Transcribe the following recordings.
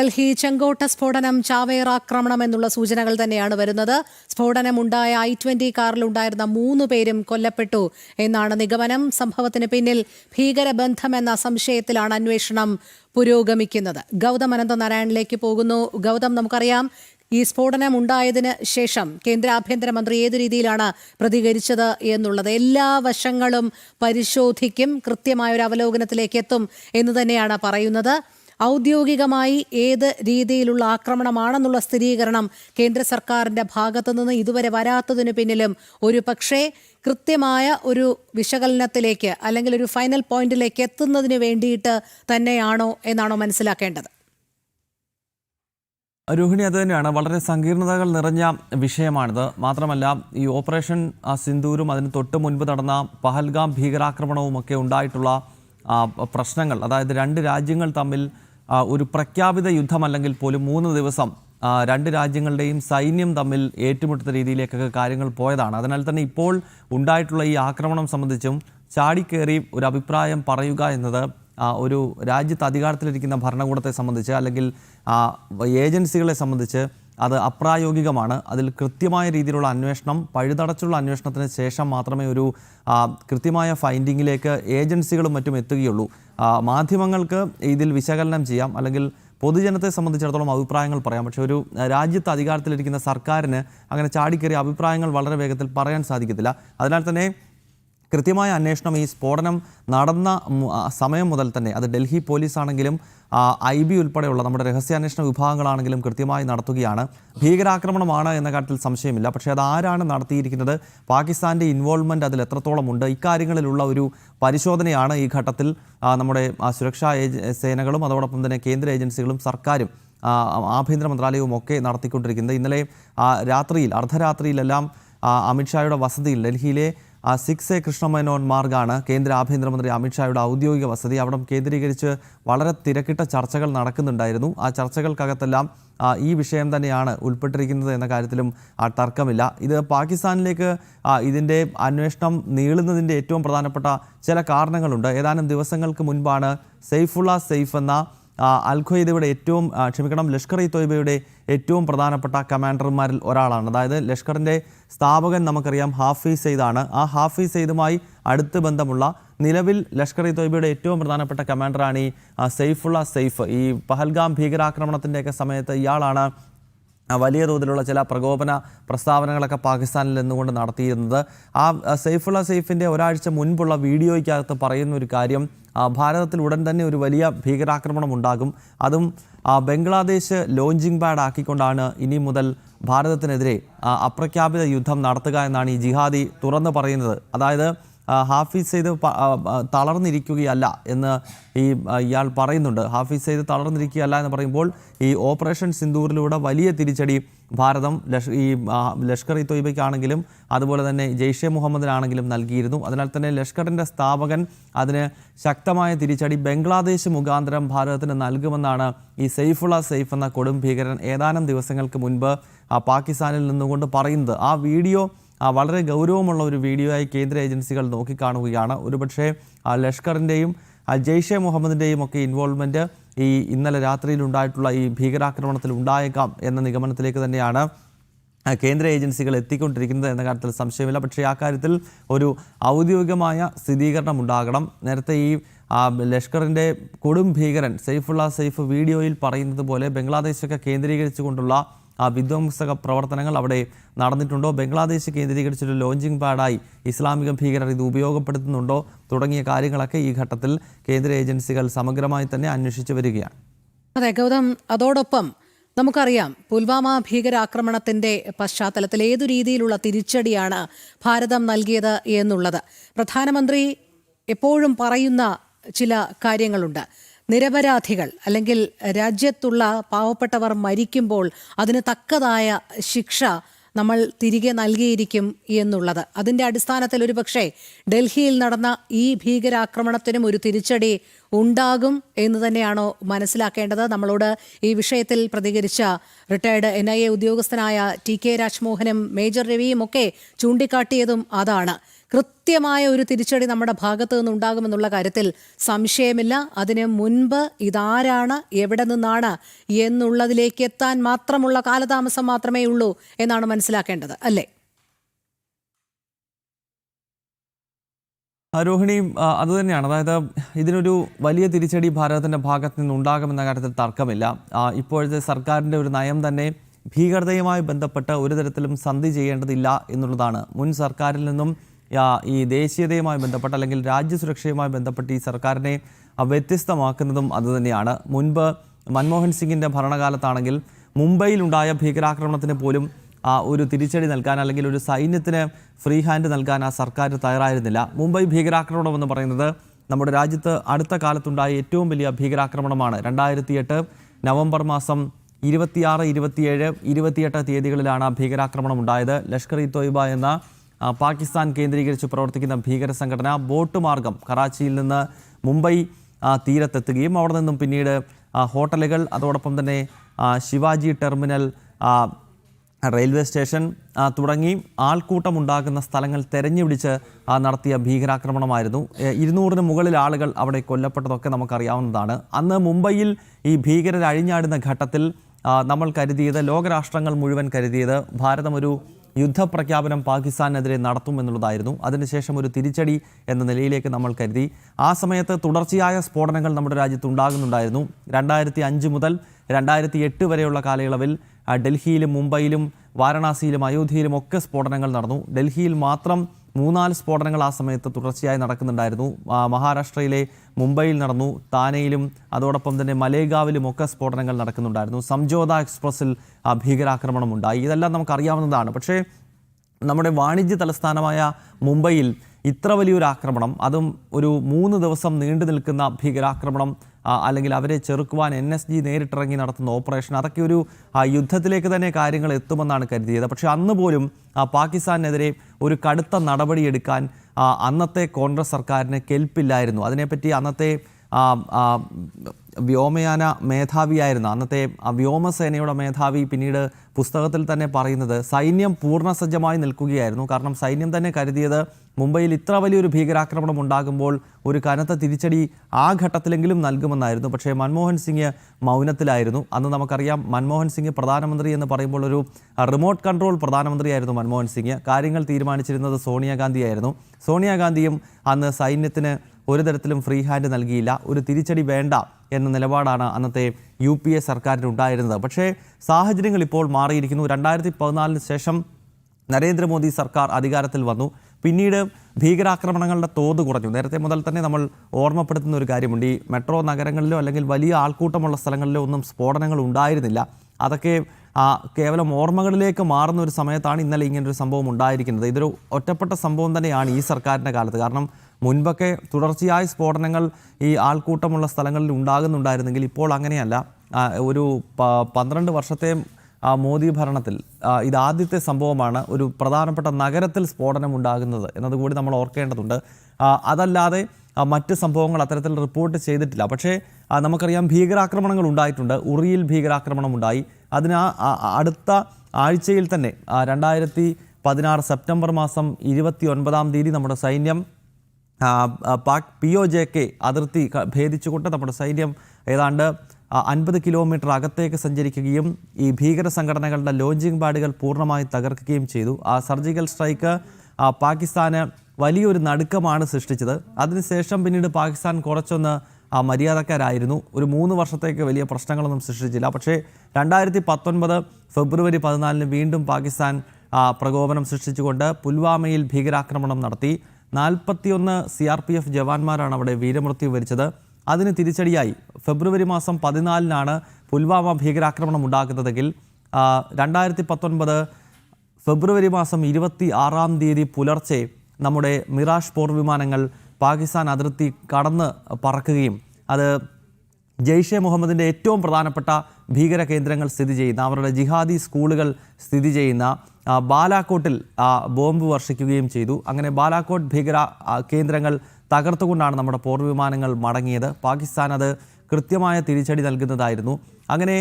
ഡൽഹി ചെങ്കോട്ട സ്ഫോടനം ചാവേർ ആക്രമണം എന്നുള്ള സൂചനകൾ തന്നെയാണ് വരുന്നത്. സ്ഫോടനമുണ്ടായ ഐ ട്വന്റി കാറിലുണ്ടായിരുന്ന മൂന്ന് പേരും കൊല്ലപ്പെട്ടു എന്നാണ് നിഗമനം. സംഭവത്തിന് പിന്നിൽ ഭീകരബന്ധം എന്ന സംശയത്തിലാണ് അന്വേഷണം പുരോഗമിക്കുന്നത്. ഗൗതം അനന്തനാരായണിലേക്ക് പോകുന്നു. ഗൗതം നമുക്കറിയാം ഈ സ്ഫോടനം ഉണ്ടായതിന് ശേഷം കേന്ദ്ര ആഭ്യന്തരമന്ത്രി ഏത് രീതിയിലാണ് പ്രതികരിച്ചത് എന്നുള്ളത് എല്ലാ വശങ്ങളും പരിശോധിക്കും കൃത്യമായ ഒരു അവലോകനത്തിലേക്ക് എത്തും എന്ന് തന്നെയാണ് പറയുന്നത്. ഔദ്യോഗികമായി ഏത് രീതിയിലുള്ള ആക്രമണമാണെന്നുള്ള സ്ഥിരീകരണം കേന്ദ്ര സർക്കാരിന്റെ ഭാഗത്തുനിന്ന് ഇതുവരെ വരാത്തതിനു പിന്നിലും ഒരു പക്ഷേ കൃത്യമായ ഒരു വിശകലനത്തിലേക്ക് അല്ലെങ്കിൽ ഒരു ഫൈനൽ പോയിന്റിലേക്ക് എത്തുന്നതിന് വേണ്ടിയിട്ട് തന്നെയാണോ എന്നാണോ മനസ്സിലാക്കേണ്ടത്. രോഹിണി അത് തന്നെയാണ്. വളരെ സങ്കീർണതകൾ നിറഞ്ഞ വിഷയമാണിത്. മാത്രമല്ല ഈ ഓപ്പറേഷൻ സിന്ദൂരും അതിന് തൊട്ട് മുൻപ് നടന്ന പഹൽഗാം ഭീകരാക്രമണവും ഒക്കെ ഉണ്ടായിട്ടുള്ള പ്രശ്നങ്ങൾ അതായത് രണ്ട് രാജ്യങ്ങൾ തമ്മിൽ ഒരു പ്രഖ്യാപിത യുദ്ധമല്ലെങ്കിൽ പോലും മൂന്ന് ദിവസം രണ്ട് രാജ്യങ്ങളുടെയും സൈന്യം തമ്മിൽ ഏറ്റുമുട്ടുന്ന രീതിയിലേക്കൊക്കെ കാര്യങ്ങൾ പോയതാണ്. അതിനാൽ തന്നെ ഇപ്പോൾ ഉണ്ടായിട്ടുള്ള ഈ ആക്രമണം സംബന്ധിച്ചും ചാടിക്കേറി ഒരു അഭിപ്രായം പറയുക എന്നത് ഒരു രാജ്യത്ത് അധികാരത്തിലിരിക്കുന്ന ഭരണകൂടത്തെ സംബന്ധിച്ച് അല്ലെങ്കിൽ ഏജൻസികളെ സംബന്ധിച്ച് അത് അപ്രായോഗികമാണ്. അതിൽ കൃത്യമായ രീതിയിലുള്ള അന്വേഷണം പഴുതടച്ചുള്ള അന്വേഷണത്തിന് ശേഷം മാത്രമേ ഒരു കൃത്യമായ ഫൈൻഡിങ്ങിലേക്ക് ഏജൻസികളും മറ്റും എത്തുകയുള്ളൂ. മാധ്യമങ്ങൾക്ക് ഇതിൽ വിശകലനം ചെയ്യാം. അല്ലെങ്കിൽ പൊതുജനത്തെ സംബന്ധിച്ചിടത്തോളം അഭിപ്രായങ്ങൾ പറയാം. പക്ഷേ ഒരു രാജ്യത്ത് അധികാരത്തിലിരിക്കുന്ന സർക്കാരിന് അങ്ങനെ ചാടിക്കേറിയ അഭിപ്രായങ്ങൾ വളരെ വേഗത്തിൽ പറയാൻ സാധിക്കത്തില്ല. അതിനാൽ തന്നെ കൃത്യമായ അന്വേഷണം ഈ സ്ഫോടനം നടന്ന സമയം മുതൽ തന്നെ. അത് ഡൽഹി പോലീസ് ആണെങ്കിലും ഐ ബി ഉൾപ്പെടെയുള്ള നമ്മുടെ രഹസ്യാന്വേഷണ വിഭാഗങ്ങളാണെങ്കിലും കൃത്യമായി നടത്തുകയാണ്. ഭീകരാക്രമണമാണ് എന്ന കാര്യത്തിൽ സംശയമില്ല. പക്ഷേ അത് ആരാണ് നടത്തിയിരിക്കുന്നത്? പാകിസ്ഥാന്റെ ഇൻവോൾവ്മെന്റ് അതിൽ എത്രത്തോളം ഉണ്ട്? ഇക്കാര്യങ്ങളിലുള്ള ഒരു പരിശോധനയാണ് ഈ ഘട്ടത്തിൽ നമ്മുടെ സുരക്ഷാ സേനകളും അതോടൊപ്പം തന്നെ കേന്ദ്ര ഏജൻസികളും സർക്കാരും ആഭ്യന്തര മന്ത്രാലയവും ഒക്കെ നടത്തിക്കൊണ്ടിരിക്കുന്നത്. ഇന്നലെ രാത്രിയിൽ അർദ്ധരാത്രിയിലെല്ലാം അമിത്ഷായുടെ വസതിയിൽ ഡൽഹിയിലെ ആ, സിക്സ് എ കൃഷ്ണമേനോൻ മാർഗാണ് കേന്ദ്ര ആഭ്യന്തരമന്ത്രി അമിത്ഷായുടെ ഔദ്യോഗിക വസതി. അവിടം കേന്ദ്രീകരിച്ച് വളരെ തിരക്കിട്ട ചർച്ചകൾ നടക്കുന്നുണ്ടായിരുന്നു. ആ ചർച്ചകൾക്കകത്തെല്ലാം ഈ വിഷയം തന്നെയാണ് ഉൾപ്പെട്ടിരിക്കുന്നത് എന്ന കാര്യത്തിലും തർക്കമില്ല. ഇത് പാകിസ്ഥാനിലേക്ക് ഇതിന്റെ അന്വേഷണം നീളുന്നതിന്റെ ഏറ്റവും പ്രധാനപ്പെട്ട ചില കാരണങ്ങളുണ്ട്. ഏതാനും ദിവസങ്ങൾക്ക് മുൻപാണ് സെയ്ഫുള്ള സെയ്ഫ് എന്ന അൽ ഖ്വയ്ദയുടെ ഏറ്റവും ക്ഷമിക്കണം ലഷ്കർ ഇ തോയ്ബയുടെ ഏറ്റവും പ്രധാനപ്പെട്ട കമാൻഡർമാരിൽ ഒരാളാണ്. അതായത് ലഷ്കറിന്റെ സ്ഥാപകൻ നമുക്കറിയാം ഹാഫീസ് സെയ്ദാണ്. ആ ഹാഫീസ് സെയ്ദുമായി അടുത്ത് ബന്ധമുള്ള നിലവിൽ ലഷ്കർ ഇ തോയ്ബയുടെ ഏറ്റവും പ്രധാനപ്പെട്ട കമാൻഡറാണ് ഈ സെയ്ഫുള്ള സെയ്ഫ്. ഈ പഹൽഗാം ഭീകരാക്രമണത്തിന്റെയൊക്കെ സമയത്ത് ഇയാളാണ് വലിയ തോതിലുള്ള ചില പ്രകോപന പ്രസ്താവനകളൊക്കെ പാകിസ്ഥാനിൽ നിന്നുകൊണ്ട് നടത്തിയിരുന്നത്. ആ സെയ്ഫുള്ള സെയ്ഫിന്റെ ഒരാഴ്ച മുൻപുള്ള വീഡിയോയ്ക്കകത്ത് പറയുന്ന ഒരു കാര്യം ഭാരതത്തിൽ ഉടൻ തന്നെ ഒരു വലിയ ഭീകരാക്രമണം ഉണ്ടാകും. അതും ബംഗ്ലാദേശ് ലോഞ്ചിങ് പാഡ് ആക്കിക്കൊണ്ടാണ് ഇനി മുതൽ ഭാരതത്തിനെതിരെ അപ്രഖ്യാപിത യുദ്ധം നടത്തുക എന്നാണ് ഈ ജിഹാദി തുറന്ന് പറയുന്നത്. അതായത് ഹാഫിസ് സെയ്ദ് തളർന്നിരിക്കുകയല്ല എന്ന് ഈ ഇയാൾ പറയുന്നുണ്ട്. ഹാഫിസ് സെയ്ദ് തളർന്നിരിക്കുകയല്ല എന്ന് പറയുമ്പോൾ ഈ ഓപ്പറേഷൻ സിന്ദൂറിലൂടെ വലിയ തിരിച്ചടി ഭാരതം ലഷ് ഈ ലഷ്കർ ഇ തൊയ്ബയ്ക്കാണെങ്കിലും അതുപോലെ തന്നെ ജെയ്ഷെ മുഹമ്മദിനാണെങ്കിലും നൽകിയിരുന്നു. അതിനാൽ തന്നെ ലഷ്കറിന്റെ സ്ഥാപകൻ അതിന് ശക്തമായ തിരിച്ചടി ബംഗ്ലാദേശ് മുഖാന്തരം ഭാരതത്തിന് നൽകുമെന്നാണ് ഈ സെയ്ഫുള്ള സെയ്ഫ് എന്ന കൊടും ഭീകരൻ ഏതാനും ദിവസങ്ങൾക്ക് മുൻപ് പാകിസ്ഥാനിൽ നിന്നുകൊണ്ട് പറയുന്നത്. ആ വീഡിയോ വളരെ ഗൗരവമുള്ള ഒരു വീഡിയോ ആയി കേന്ദ്ര ഏജൻസികൾ നോക്കിക്കാണുകയാണ്. ഒരുപക്ഷെ ലഷ്കറിന്റെയും ജെയ്ഷെ മുഹമ്മദിന്റെയും ഒക്കെ ഇൻവോൾവ്മെന്റ് ഈ ഇന്നലെ രാത്രിയിൽ ഉണ്ടായിട്ടുള്ള ഈ ഭീകരാക്രമണത്തിൽ ഉണ്ടായേക്കാം എന്ന നിഗമനത്തിലേക്ക് തന്നെയാണ് കേന്ദ്ര ഏജൻസികൾ എത്തിക്കൊണ്ടിരിക്കുന്നത് എന്ന കാര്യത്തിൽ സംശയമില്ല. പക്ഷേ ആ കാര്യത്തിൽ ഒരു ഔദ്യോഗികമായ സ്ഥിരീകരണം ഉണ്ടാകണം. നേരത്തെ ഈ ലഷ്കറിന്റെ കൊടും ഭീകരൻ സെയ്ഫുള്ള സെയ്ഫ് വീഡിയോയിൽ പറയുന്നത് പോലെ ബംഗ്ലാദേശൊക്കെ കേന്ദ്രീകരിച്ചുകൊണ്ടുള്ള ആ വിധ്വംസക പ്രവർത്തനങ്ങൾ അവിടെ നടന്നിട്ടുണ്ടോ? ബംഗ്ലാദേശ് കേന്ദ്രീകരിച്ചൊരു ലോഞ്ചിങ് പാഡായി ഇസ്ലാമിക ഭീകരർ ഇത് ഉപയോഗപ്പെടുത്തുന്നുണ്ടോ? തുടങ്ങിയ കാര്യങ്ങളൊക്കെ ഈ ഘട്ടത്തിൽ കേന്ദ്ര ഏജൻസികൾ സമഗ്രമായി തന്നെ അന്വേഷിച്ചു വരികയാണ്. അതെ ഗൗതം അതോടൊപ്പം നമുക്കറിയാം പുൽവാമ ഭീകരാക്രമണത്തിന്റെ പശ്ചാത്തലത്തിൽ ഏതു രീതിയിലുള്ള തിരിച്ചടിയാണ് ഭാരതം നൽകിയത് എന്നുള്ളത്. പ്രധാനമന്ത്രി എപ്പോഴും പറയുന്ന ചില കാര്യങ്ങളുണ്ട്. നിരപരാധികൾ അല്ലെങ്കിൽ രാജ്യത്തുള്ള പാവപ്പെട്ടവർ മരിക്കുമ്പോൾ അതിന് തക്കതായ ശിക്ഷ നമ്മൾ തിരികെ നൽകിയിരിക്കും എന്നുള്ളത്. അതിന്റെ അടിസ്ഥാനത്തിൽ ഒരു പക്ഷേ ഡൽഹിയിൽ നടന്ന ഈ ഭീകരാക്രമണത്തിനും ഒരു തിരിച്ചടി ഉണ്ടാകും എന്ന് തന്നെയാണോ മനസ്സിലാക്കേണ്ടത്? നമ്മളോട് ഈ വിഷയത്തിൽ പ്രതികരിച്ച റിട്ടയർഡ് എൻ ഐ എ ഉദ്യോഗസ്ഥനായ ടി കെ രാജ്മോഹനും മേജർ രവിയും ഒക്കെ ചൂണ്ടിക്കാട്ടിയതും അതാണ്. കൃത്യമായ ഒരു തിരിച്ചടി നമ്മുടെ ഭാഗത്തു നിന്നുണ്ടാകുമെന്നുള്ള കാര്യത്തിൽ സംശയമില്ല. അതിന് മുൻപ് ഇതാരാണ് എവിടെ നിന്നാണ് എന്നുള്ളതിലേക്ക് എത്താൻ മാത്രമുള്ള കാലതാമസം മാത്രമേ ഉള്ളൂ എന്നാണ് മനസ്സിലാക്കേണ്ടത്. അല്ലേ? രോഹിണിയും രോഹിണി തന്നെയാണ്. അതായത് ഇതിനൊരു വലിയ തിരിച്ചടി ഭാരതത്തിന്റെ ഭാഗത്ത് നിന്നുണ്ടാകുമെന്ന കാര്യത്തിൽ തർക്കമില്ല. ഇപ്പോഴത്തെ സർക്കാരിന്റെ ഒരു നയം തന്നെ ഭീകരതയുമായി ബന്ധപ്പെട്ട് ഒരു തരത്തിലും സന്ധി ചെയ്യേണ്ടതില്ല എന്നുള്ളതാണ്. മുൻ സർക്കാരിൽ നിന്നും ഈ ദേശീയതയുമായി ബന്ധപ്പെട്ട് അല്ലെങ്കിൽ രാജ്യസുരക്ഷയുമായി ബന്ധപ്പെട്ട് ഈ സർക്കാരിനെ വ്യത്യസ്തമാക്കുന്നതും അതുതന്നെയാണ് മുൻപ് മൻമോഹൻ സിംഗിന്റെ ഭരണകാലത്താണെങ്കിൽ മുംബൈയിലുണ്ടായ ഭീകരാക്രമണത്തിന് പോലും ഒരു തിരിച്ചടി നൽകാൻ അല്ലെങ്കിൽ ഒരു സൈന്യത്തിന് ഫ്രീ ഹാൻഡ് നൽകാൻ ആ സർക്കാർ തയ്യാറായിരുന്നില്ല. മുംബൈ ഭീകരാക്രമണം എന്ന് പറയുന്നത് നമ്മുടെ രാജ്യത്ത് അടുത്ത കാലത്തുണ്ടായ ഏറ്റവും വലിയ ഭീകരാക്രമണമാണ്. രണ്ടായിരത്തി എട്ട് നവംബർ മാസം ഇരുപത്തിയാറ് ഇരുപത്തിയേഴ് ഇരുപത്തിയെട്ട് തീയതികളിലാണ് ആ ഭീകരാക്രമണം ഉണ്ടായത്. ലഷ്കർ ഇ തോയ്ബ എന്ന പാകിസ്ഥാൻ കേന്ദ്രീകരിച്ച് പ്രവർത്തിക്കുന്ന ഭീകര സംഘടന ബോട്ട് മാർഗം കറാച്ചിയിൽ നിന്ന് മുംബൈ തീരത്തെത്തുകയും അവിടെ നിന്നും പിന്നീട് ഹോട്ടലുകൾ അതോടൊപ്പം തന്നെ ശിവാജി ടെർമിനൽ റെയിൽവേ സ്റ്റേഷൻ തുടങ്ങി ആൾക്കൂട്ടം ഉണ്ടാകുന്ന സ്ഥലങ്ങൾ തെരഞ്ഞുപിടിച്ച് നടത്തിയ ഭീകരാക്രമണമായിരുന്നു. ഇരുന്നൂറിന് മുകളിൽ ആളുകൾ അവിടെ കൊല്ലപ്പെട്ടതൊക്കെ നമുക്കറിയാവുന്നതാണ്. അന്ന് മുംബൈയിൽ ഈ ഭീകരർ അഴിഞ്ഞാടുന്ന ഘട്ടത്തിൽ നമ്മൾ കരുതിയത് ലോകരാഷ്ട്രങ്ങൾ മുഴുവൻ കരുതിയത് ഭാരതം ഒരു യുദ്ധപ്രഖ്യാപനം പാകിസ്ഥാനെതിരെ നടത്തുമെന്നുള്ളതായിരുന്നു. അതിനുശേഷം ഒരു തിരിച്ചടി എന്ന നിലയിലേക്ക് നമ്മൾ കരുതി. ആ സമയത്ത് തുടർച്ചയായ സ്ഫോടനങ്ങൾ നമ്മുടെ രാജ്യത്ത് ഉണ്ടാകുന്നുണ്ടായിരുന്നു രണ്ടായിരത്തി അഞ്ച് മുതൽ രണ്ടായിരത്തി എട്ട് വരെയുള്ള കാലയളവിൽ ഡൽഹിയിലും മുംബൈയിലും വാരണാസിയിലും അയോധ്യയിലും ഒക്കെ സ്ഫോടനങ്ങൾ നടന്നു. ഡൽഹിയിൽ മാത്രം മൂന്നാൽ സ്ഫോടനങ്ങൾ ആ സമയത്ത് തുടർച്ചയായി നടക്കുന്നുണ്ടായിരുന്നു. മഹാരാഷ്ട്രയിലെ മുംബൈയിൽ നടന്നു. താനെയിലും അതോടൊപ്പം തന്നെ മലേഗാവിലും ഒക്കെ സ്ഫോടനങ്ങൾ നടക്കുന്നുണ്ടായിരുന്നു. സംജോത എക്സ്പ്രസിൽ ആ, ഭീകരാക്രമണം ഉണ്ടായി ഇതെല്ലാം നമുക്കറിയാവുന്നതാണ്. പക്ഷേ നമ്മുടെ വാണിജ്യ തലസ്ഥാനമായ മുംബൈയിൽ ഇത്ര വലിയൊരു ആക്രമണം അതും ഒരു മൂന്ന് ദിവസം നീണ്ടു നിൽക്കുന്ന ഭീകരാക്രമണം അല്ലെങ്കിൽ അവരെ ചെറുക്കുവാൻ എൻ എസ് ജി നേരിട്ടിറങ്ങി നടത്തുന്ന ഓപ്പറേഷൻ അതൊക്കെ ഒരു യുദ്ധത്തിലേക്ക് തന്നെ കാര്യങ്ങൾ എത്തുമെന്നാണ് കരുതിയത്. പക്ഷേ അന്ന് പോലും പാകിസ്ഥാനെതിരെ ഒരു കടുത്ത നടപടിയെടുക്കാൻ അന്നത്തെ കോൺഗ്രസ് സർക്കാരിന് കെൽപ്പില്ലായിരുന്നു. അതിനെപ്പറ്റി അന്നത്തെ വ്യോമയാന മേധാവിയായിരുന്ന അന്നത്തെ വ്യോമസേനയുടെ മേധാവി പിന്നീട് പുസ്തകത്തിൽ തന്നെ പറയുന്നത് സൈന്യം പൂർണസജ്ജമായി നിൽക്കുകയായിരുന്നു. കാരണം സൈന്യം തന്നെ കരുതിയത് മുംബൈയിൽ ഇത്ര വലിയൊരു ഭീകരാക്രമണം ഉണ്ടാകുമ്പോൾ ഒരു കനത്ത തിരിച്ചടി ആ ഘട്ടത്തിലെങ്കിലും നൽകുമെന്നായിരുന്നു. പക്ഷേ മൻമോഹൻ സിംഗ് മൗനത്തിലായിരുന്നു. അന്ന് നമുക്കറിയാം മൻമോഹൻ സിംഗ് പ്രധാനമന്ത്രി എന്ന് പറയുമ്പോൾ ഒരു റിമോട്ട് കൺട്രോൾ പ്രധാനമന്ത്രിയായിരുന്നു മൻമോഹൻ സിംഗ്. കാര്യങ്ങൾ തീരുമാനിച്ചിരുന്നത് സോണിയാഗാന്ധിയായിരുന്നു. സോണിയാഗാന്ധിയും അന്ന് സൈന്യത്തിന് ഒരു തരത്തിലും ഫ്രീ ഹാൻഡ് നൽകിയില്ല. ഒരു തിരിച്ചടി വേണ്ട എന്ന നിലപാടാണ് അന്നത്തെ യു പി എ സർക്കാരിനുണ്ടായിരുന്നത്. പക്ഷേ സാഹചര്യങ്ങൾ ഇപ്പോൾ മാറിയിരിക്കുന്നു. രണ്ടായിരത്തി പതിനാലിന് ശേഷം നരേന്ദ്രമോദി സർക്കാർ അധികാരത്തിൽ വന്നു. പിന്നീട് ഭീകരാക്രമണങ്ങളുടെ തോത് കുറഞ്ഞു. നേരത്തെ മുതൽ തന്നെ നമ്മൾ ഓർമ്മപ്പെടുത്തുന്ന ഒരു കാര്യമുണ്ട്. ഈ മെട്രോ നഗരങ്ങളിലോ അല്ലെങ്കിൽ വലിയ ആൾക്കൂട്ടമുള്ള സ്ഥലങ്ങളിലോ ഒന്നും സ്ഫോടനങ്ങൾ ഉണ്ടായിരുന്നില്ല. അതൊക്കെ ആ, കേവലം ഓർമ്മകളിലേക്ക് മാറുന്ന ഒരു സമയത്താണ് ഇന്നലെ ഇങ്ങനൊരു സംഭവം ഉണ്ടായിരിക്കുന്നത്. ഇതൊരു ഒറ്റപ്പെട്ട സംഭവം തന്നെയാണ് ഈ സർക്കാരിന്റെ കാലത്ത്. കാരണം മുൻപൊക്കെ തുടർച്ചയായ സ്ഫോടനങ്ങൾ ഈ ആൾക്കൂട്ടമുള്ള സ്ഥലങ്ങളിൽ ഉണ്ടാകുന്നുണ്ടായിരുന്നെങ്കിൽ ഇപ്പോൾ അങ്ങനെയല്ല. ഒരു പന്ത്രണ്ട് വർഷത്തെ ആ, മോദി ഭരണത്തിൽ ഇത് ഇതാദ്യത്തെ സംഭവമാണ് ഒരു പ്രധാനപ്പെട്ട നഗരത്തിൽ സ്ഫോടനം ഉണ്ടാകുന്നത് എന്നതുകൂടി നമ്മൾ ഓർക്കേണ്ടതുണ്ട്. അതല്ലാതെ മറ്റ് സംഭവങ്ങൾ അത്തരത്തിൽ റിപ്പോർട്ട് ചെയ്തിട്ടില്ല. പക്ഷേ നമുക്കറിയാം ഭീകരാക്രമണങ്ങൾ ഉണ്ടായിട്ടുണ്ട്. ഉറിയിൽ ഭീകരാക്രമണം ഉണ്ടായി. അതിന് അടുത്ത ആഴ്ചയിൽ തന്നെ രണ്ടായിരത്തി പതിനാറ് സെപ്റ്റംബർ മാസം ഇരുപത്തി ഒൻപതാം തീയതി നമ്മുടെ സൈന്യം Pak P O J K അതിർത്തി ഭേദിച്ചുകൊണ്ട് നമ്മുടെ സൈന്യം ഏതാണ്ട് അൻപത് കിലോമീറ്റർ അകത്തേക്ക് സഞ്ചരിക്കുകയും ഈ ഭീകര സംഘടനകളുടെ ലോഞ്ചിങ് പാഡുകൾ പൂർണമായി തകർക്കുകയും ചെയ്തു. ആ സർജിക്കൽ സ്ട്രൈക്ക് പാകിസ്ഥാന് വലിയൊരു നടുക്കമാണ് സൃഷ്ടിച്ചത്. അതിനുശേഷം പിന്നീട് പാകിസ്ഥാൻ കുറച്ചൊന്ന് ആ മര്യാദക്കാരായിരുന്നു. ഒരു മൂന്ന് വർഷത്തേക്ക് വലിയ പ്രശ്നങ്ങളൊന്നും സൃഷ്ടിച്ചില്ല. പക്ഷേ രണ്ടായിരത്തി പത്തൊൻപത് ഫെബ്രുവരി പതിനാലിന് വീണ്ടും പാകിസ്ഥാൻ പ്രകോപനം സൃഷ്ടിച്ചുകൊണ്ട് പുൽവാമയിൽ ഭീകരാക്രമണം നടത്തി. നാൽപ്പത്തിയൊന്ന് സി ആർ പി എഫ് ജവാന്മാരാണ് അവിടെ വീരമൃത്യു വരിച്ചത്. അതിന് തിരിച്ചടിയായി. ഫെബ്രുവരി മാസം പതിനാലിനാണ് പുൽവാമ ഭീകരാക്രമണം ഉണ്ടാക്കുന്നതെങ്കിൽ രണ്ടായിരത്തി പത്തൊൻപത് ഫെബ്രുവരി മാസം ഇരുപത്തി ആറാം തീയതി പുലർച്ചെ നമ്മുടെ മിറാഷ് പോർ വിമാനങ്ങൾ പാകിസ്ഥാൻ അതിർത്തി കടന്ന് പറക്കുകയും അത് ജെയ്ഷെ മുഹമ്മദിന്റെ ഏറ്റവും പ്രധാനപ്പെട്ട ഭീകര കേന്ദ്രങ്ങൾ സ്ഥിതി ചെയ്യുന്ന അവരുടെ ജിഹാദി സ്കൂളുകൾ സ്ഥിതി ചെയ്യുന്ന ബാലാക്കോട്ടിൽ ബോംബ് വർഷിക്കുകയും ചെയ്തു. അങ്ങനെ ബാലാക്കോട്ട് ഭീകര കേന്ദ്രങ്ങൾ തകർത്തുകൊണ്ടാണ് നമ്മുടെ പോർവിമാനങ്ങൾ മടങ്ങിയത്. പാകിസ്ഥാൻ അത് കൃത്യമായ തിരിച്ചടി നൽകുന്നതായിരുന്നു. അങ്ങനെ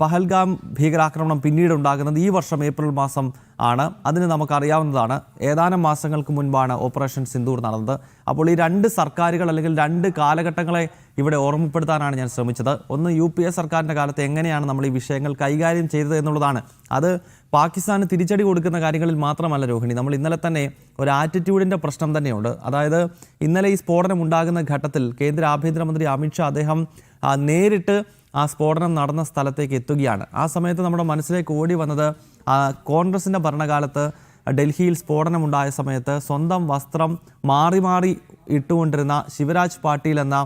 പഹൽഗാം ഭീകരാക്രമണം പിന്നീട് ഉണ്ടാകുന്നത് ഈ വർഷം ഏപ്രിൽ മാസം ആണ്. അതിന് നമുക്കറിയാവുന്നതാണ് ഏതാനും മാസങ്ങൾക്ക് മുൻപാണ് ഓപ്പറേഷൻ സിന്ദൂർ നടന്നത്. അപ്പോൾ ഈ രണ്ട് സർക്കാരുകൾ അല്ലെങ്കിൽ രണ്ട് കാലഘട്ടങ്ങളെ ഇവിടെ ഓർമ്മപ്പെടുത്താനാണ് ഞാൻ ശ്രമിച്ചത്. ഒന്ന് യു പി എ സർക്കാരിന്റെ കാലത്ത് എങ്ങനെയാണ് നമ്മൾ ഈ വിഷയങ്ങൾ കൈകാര്യം ചെയ്തത് എന്നുള്ളതാണ്. അത് പാകിസ്ഥാന് തിരിച്ചടി കൊടുക്കുന്ന കാര്യങ്ങളിൽ മാത്രമല്ല രോഹിണി. നമ്മൾ ഇന്നലെ തന്നെ ഒരു ആറ്റിറ്റ്യൂഡിന്റെ പ്രശ്നം തന്നെയുണ്ട്. അതായത് ഇന്നലെ ഈ സ്ഫോടനം ഉണ്ടാകുന്ന ഘട്ടത്തിൽ കേന്ദ്ര ആഭ്യന്തരമന്ത്രി അമിത്ഷാ അദ്ദേഹം നേരിട്ട് ആ സ്ഫോടനം നടന്ന സ്ഥലത്തേക്ക് എത്തുകയാണ്. ആ സമയത്ത് നമ്മുടെ മനസ്സിലേക്ക് ഓടി വന്നത് കോൺഗ്രസിന്റെ ഭരണകാലത്ത് ഡൽഹിയിൽ സ്ഫോടനമുണ്ടായ സമയത്ത് സ്വന്തം വസ്ത്രം മാറി മാറി ഇട്ടുകൊണ്ടിരുന്ന ശിവരാജ് പാട്ടീൽ എന്ന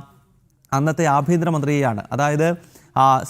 അന്നത്തെ ആഭ്യന്തരമന്ത്രിയെയാണ്. അതായത്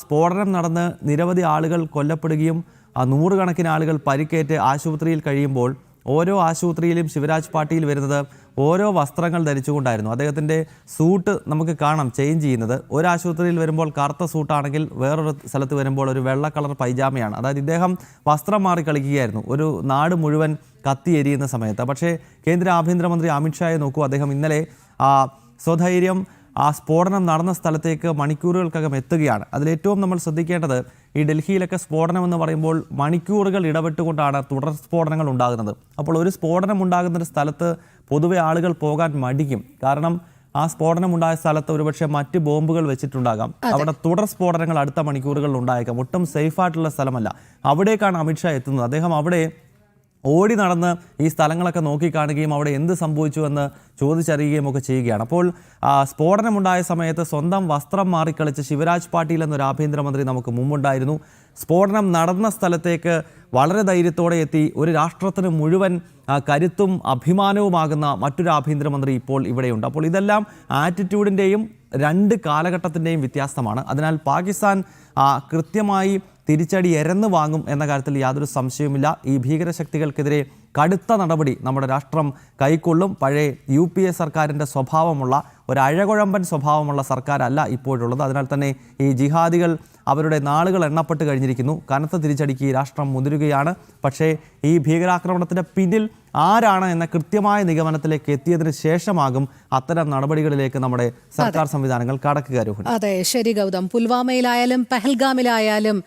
സ്ഫോടനം നടന്ന് നിരവധി ആളുകൾ കൊല്ലപ്പെടുകയും നൂറുകണക്കിന് ആളുകൾ പരിക്കേറ്റ് ആശുപത്രിയിൽ കഴിയുമ്പോൾ ഓരോ ആശുപത്രിയിലും ശിവരാജ് പാട്ടീൽ വരുന്നത് ഓരോ വസ്ത്രങ്ങൾ ധരിച്ചുകൊണ്ടായിരുന്നു. അദ്ദേഹത്തിന്റെ സൂട്ട് നമുക്ക് കാണാം ചേഞ്ച് ചെയ്യുന്നത്. ഒരു ആശുപത്രിയിൽ വരുമ്പോൾ കറുത്ത സൂട്ടാണെങ്കിൽ വേറൊരു സ്ഥലത്ത് വരുമ്പോൾ ഒരു വെള്ള കളർ പൈജാമയാണ്. അതായത് ഇദ്ദേഹം വസ്ത്രം മാറി കളിക്കുകയായിരുന്നു. ഒരു നാട് മുഴുവൻ കത്തി എരിയുന്ന സമയത്ത്. പക്ഷേ കേന്ദ്ര ആഭ്യന്തരമന്ത്രി അമിത്ഷായെ നോക്കൂ അദ്ദേഹം ഇന്നലെ ആ, സ്വധൈര്യം ആ സ്ഫോടനം നടന്ന സ്ഥലത്തേക്ക് മണിക്കൂറുകൾക്കകം എത്തുകയാണ്. അതിലേറ്റവും നമ്മൾ ശ്രദ്ധിക്കേണ്ടത് ഈ ഡൽഹിയിലൊക്കെ സ്ഫോടനം എന്ന് പറയുമ്പോൾ മണിക്കൂറുകൾ ഇടപെട്ടുകൊണ്ടാണ് തുടർ സ്ഫോടനങ്ങൾ ഉണ്ടാകുന്നത്. അപ്പോൾ ഒരു സ്ഫോടനം ഉണ്ടാകുന്ന ഒരു സ്ഥലത്ത് പൊതുവെ ആളുകൾ പോകാൻ മടിക്കും. കാരണം ആ സ്ഫോടനം ഉണ്ടായ സ്ഥലത്ത് ഒരുപക്ഷെ മറ്റ് ബോംബുകൾ വെച്ചിട്ടുണ്ടാകാം. അവിടെ തുടർ സ്ഫോടനങ്ങൾ അടുത്ത മണിക്കൂറുകളിൽ ഉണ്ടായേക്കാം. ഒട്ടും സേഫ് ആയിട്ടുള്ള സ്ഥലമല്ല. അവിടേക്കാണ് അമിത്ഷാ എത്തുന്നത്. അദ്ദേഹം അവിടെ ഓടി നടന്ന് ഈ സ്ഥലങ്ങളൊക്കെ നോക്കിക്കാണുകയും അവിടെ എന്ത് സംഭവിച്ചു എന്ന് ചോദിച്ചറിയുകയും ഒക്കെ ചെയ്യുകയാണ്. അപ്പോൾ സ്ഫോടനമുണ്ടായ സമയത്ത് സ്വന്തം വസ്ത്രം മാറിക്കളിച്ച് ശിവരാജ് പാട്ടീൽ എന്നൊരു ആഭ്യന്തരമന്ത്രി നമുക്ക് മുമ്പുണ്ടായിരുന്നു. സ്ഫോടനം നടന്ന സ്ഥലത്തേക്ക് വളരെ ധൈര്യത്തോടെ എത്തി. ഒരു രാഷ്ട്രത്തിന് മുഴുവൻ കരുത്തും അഭിമാനവുമാകുന്ന മറ്റൊരു ആഭ്യന്തരമന്ത്രി ഇപ്പോൾ ഇവിടെയുണ്ട്. അപ്പോൾ ഇതെല്ലാം ആറ്റിറ്റ്യൂഡിന്റെയും രണ്ട് കാലഘട്ടത്തിന്റെയും വ്യത്യാസമാണ്. അതിനാൽ പാകിസ്ഥാൻ കൃത്യമായി തിരിച്ചടി എരന്ന് വാങ്ങും എന്ന കാര്യത്തിൽ യാതൊരു സംശയവുമില്ല. ഈ ഭീകരശക്തികൾക്കെതിരെ കടുത്ത നടപടി നമ്മുടെ രാഷ്ട്രം കൈക്കൊള്ളും. പഴയ യു പി എ സർക്കാരിന്റെ സ്വഭാവമുള്ള ഒരു അഴകുഴമ്പൻ സ്വഭാവമുള്ള സർക്കാരല്ല ഇപ്പോഴുള്ളത്. അതിനാൽ തന്നെ ഈ ജിഹാദികൾ അവരുടെ നാളുകൾ എണ്ണപ്പെട്ട് കഴിഞ്ഞിരിക്കുന്നു. കനത്ത തിരിച്ചടിക്ക് ഈ രാഷ്ട്രം മുതിരുകയാണ്. പക്ഷേ ഈ ഭീകരാക്രമണത്തിന്റെ പിന്നിൽ ആരാണ് എന്ന കൃത്യമായ നിഗമനത്തിലേക്ക് എത്തിയതിന് ശേഷമാകും അത്തരം നടപടികളിലേക്ക് നമ്മുടെ സർക്കാർ സംവിധാനങ്ങൾ കടക്കുക അതെ ശരി ഗൗതം. പുൽവാമയിലായാലും പഹൽഗാമിലായാലും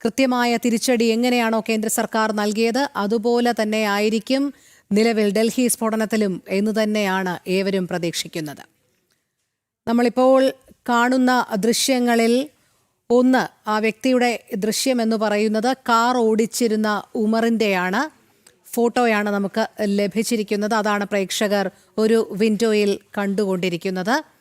കൃത്യമായ തിരിച്ചടി എങ്ങനെയാണോ കേന്ദ്ര സർക്കാർ നൽകിയത് അതുപോലെ തന്നെ ആയിരിക്കും നിലവിൽ ഡൽഹി സ്ഫോടനത്തിലും എന്ന് തന്നെയാണ് ഏവരും പ്രതീക്ഷിക്കുന്നത്. നമ്മളിപ്പോൾ കാണുന്ന ദൃശ്യങ്ങളിൽ ഒന്ന് ആ വ്യക്തിയുടെ ദൃശ്യം എന്ന് പറയുന്നത് കാർ ഓടിച്ചിരുന്ന ഉമറിന്റെയാണ് ഫോട്ടോയാണ് നമുക്ക് ലഭിച്ചിരിക്കുന്നത്. അതാണ് പ്രേക്ഷകർ ഒരു വിൻഡോയിൽ കണ്ടുകൊണ്ടിരിക്കുന്നത്.